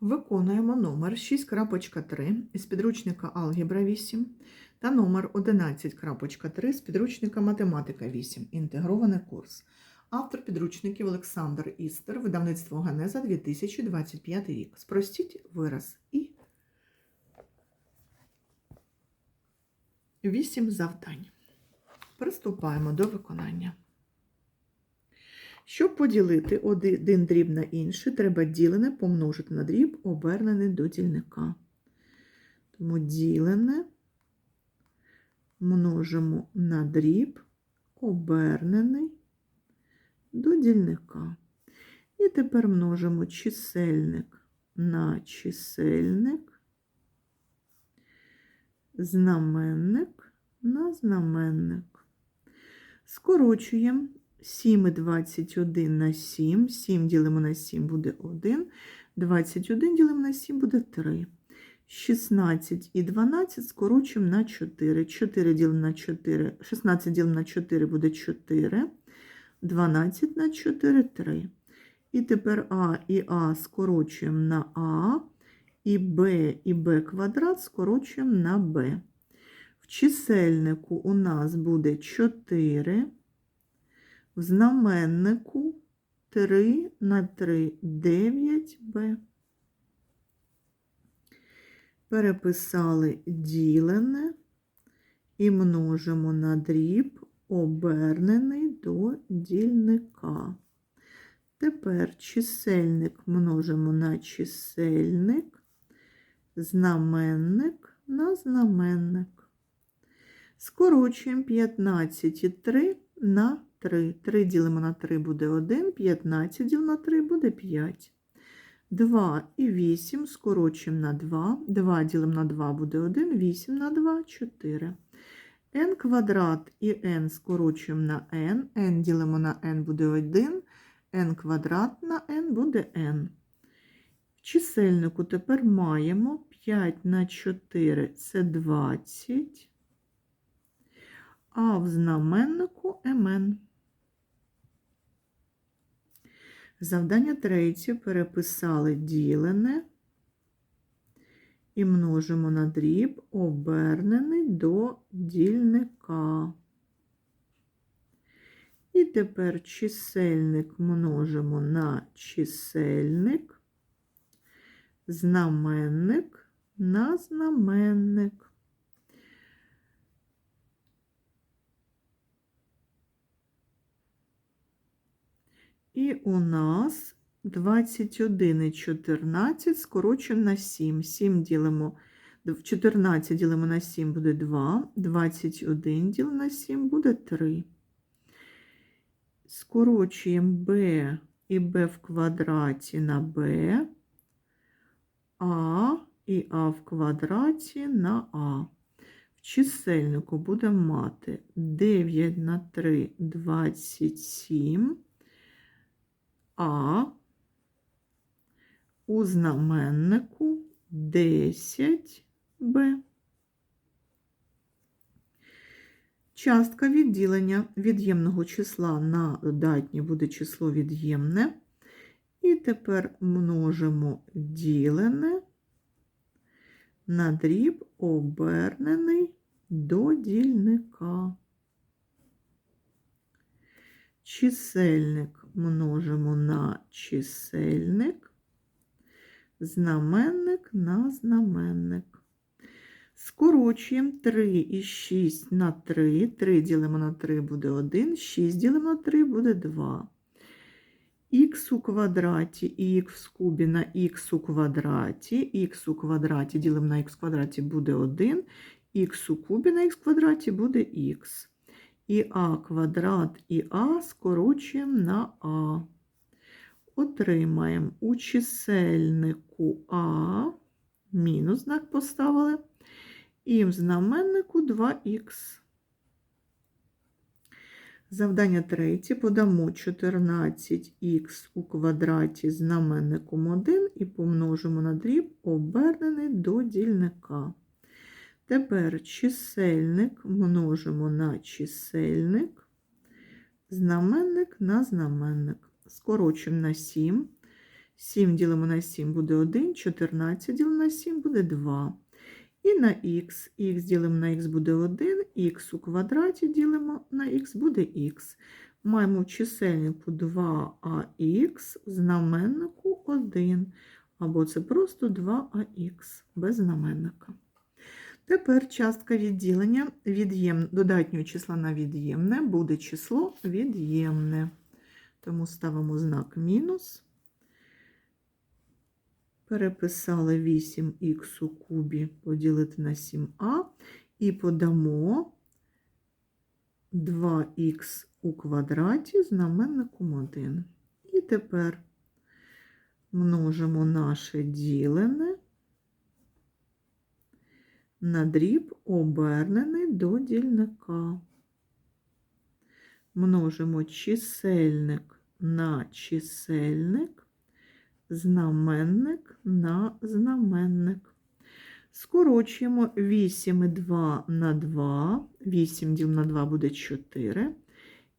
Виконуємо номер 6.3 із підручника Алгебра 8 та номер 11.3 з підручника Математика 8. Інтегрований курс. Автор підручників Олександр Істер, видавництво Генеза 2025 рік. Спростіть вираз і 8 завдань. Приступаємо до виконання. Щоб поділити один дріб на інший, треба ділене помножити на дріб, обернений до дільника. Тому ділене множимо на дріб, обернений до дільника. І тепер множимо чисельник на чисельник, знаменник на знаменник. Скорочуємо 7 і 21 на 7. 7 ділимо на 7 буде 1. 21 ділимо на 7 буде 3. 16 і 12 скорочуємо на 4. 4 ділимо на 4. 16 ділимо на 4 буде 4. 12 на 4 3. І тепер А і А скорочуємо на А. І Б і Б квадрат скорочуємо на Б. В чисельнику у нас буде 4. В знаменнику 3 на 3 9b. Переписали ділене і множимо на дріб, обернений до дільника. Тепер чисельник множимо на чисельник, знаменник на знаменник. Скорочуємо 15 і 3 на 3. 3 ділимо на 3 буде 1, 15 ділимо на 3 буде 5. 2 і 8 скорочуємо на 2. 2 ділимо на 2 буде 1, 8 на 2 4. n квадрат і n скорочуємо на n. n ділимо на n буде 1, n квадрат на n буде n. В чисельнику тепер маємо 5 на 4 це 20, а в знаменнику mn. Завдання третє переписали ділене і множимо на дріб, обернений до дільника. І тепер чисельник множимо на чисельник, знаменник на знаменник. І у нас 21 і 14 скорочуємо на 7. 7 ділимо, 14 ділимо на 7 буде 2, 21 ділимо на 7 буде 3. Скорочуємо b і b в квадраті на b, а і а в квадраті на а. В чисельнику будемо мати 9 на 3 27. А у знаменнику 10b. Частка відділення від'ємного числа на додатнє буде число від'ємне. І тепер множимо ділене на дріб обернений до дільника. Чисельник множимо на чисельник, знаменник на знаменник. Скорочуємо 3 і 6 на 3. 3 ділимо на 3 буде 1, 6 ділимо на 3 буде 2. Х у квадраті і х в кубі на х у квадраті, х у квадраті ділимо на х в квадраті буде 1, х у кубі на х квадраті буде х і а квадрат і а скорочуємо на а. Отримаємо у чисельнику А, мінус знак поставили, і в знаменнику 2х. Завдання третє. Подамо 14х у квадраті знаменником 1 і помножимо на дріб, обернений до дільника. Тепер чисельник множимо на чисельник, знаменник на знаменник. Скорочуємо на 7. 7 ділимо на 7 буде 1, 14 ділимо на 7 буде 2. І на х, х ділимо на х буде 1, х у квадраті ділимо на х буде х. Маємо в чисельнику 2ах, знаменнику 1. Або це просто 2ах без знаменника. Тепер частка відділення від'єм... додатнього числа на від'ємне буде число від'ємне. Тому ставимо знак мінус. Переписали 8х у кубі поділити на 7а і подамо 2х у квадраті знаменником 1. І тепер множимо наше ділене на дріб обернений до дільника. Множимо чисельник на чисельник, знаменник на знаменник. Скорочуємо 8 і 2 на 2, 8 діл на 2 буде 4,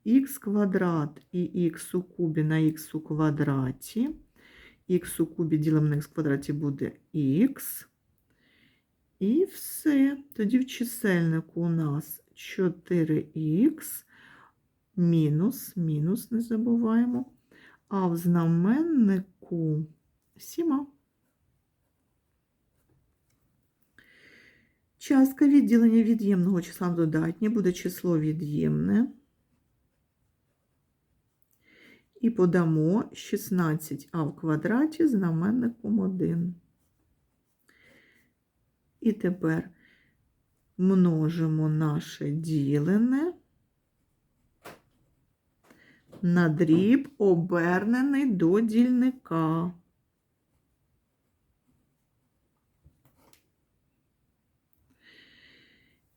х квадрат і х у кубі на х у квадраті, х у кубі ділимо на х квадраті буде х. І все. Тоді в чисельнику у нас 4х мінус, мінус не забуваємо, а в знаменнику 7. Частка відділення від'ємного числа в додатнє буде число від'ємне. І подамо 16а в квадраті знаменником 1. І тепер множимо наше ділене на дріб, обернений до дільника.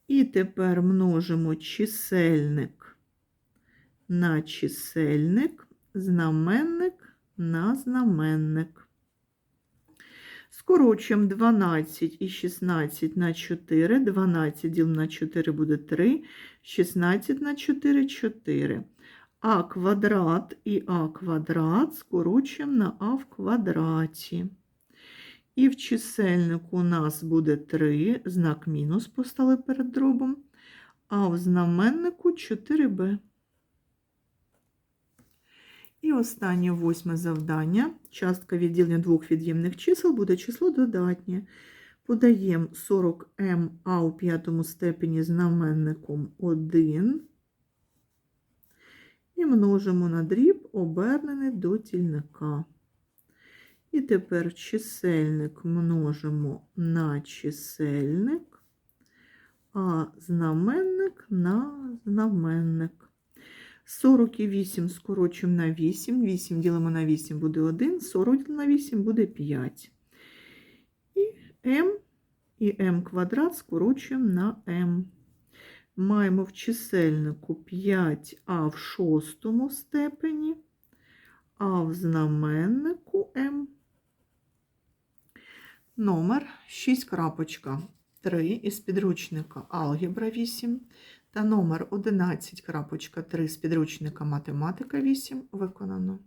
І тепер множимо чисельник на чисельник, знаменник на знаменник. Скорочуємо 12 і 16 на 4. 12 діл на 4 буде 3, 16 на 4 4. А квадрат і а квадрат скорочуємо на а в квадраті. І в чисельнику у нас буде 3, знак мінус поставили перед дробом, а в знаменнику 4b. І останнє восьме завдання. Частка відділення двох від'ємних чисел буде число додатнє. Подаємо 40m а у п'ятому степені знаменником 1. І множимо на дріб, обернений до тільника. І тепер чисельник множимо на чисельник, а знаменник на знаменник. 48 скорочуємо на 8, 8 ділимо на 8 буде 1, 40 ділимо на 8 буде 5. І m і m квадрат скорочуємо на m. Маємо в чисельнику 5а в шостому степені, а в знаменнику m. Номер 6.3 із підручника Алгебра 8 та номер 11.3 з підручника Математика 8 виконано.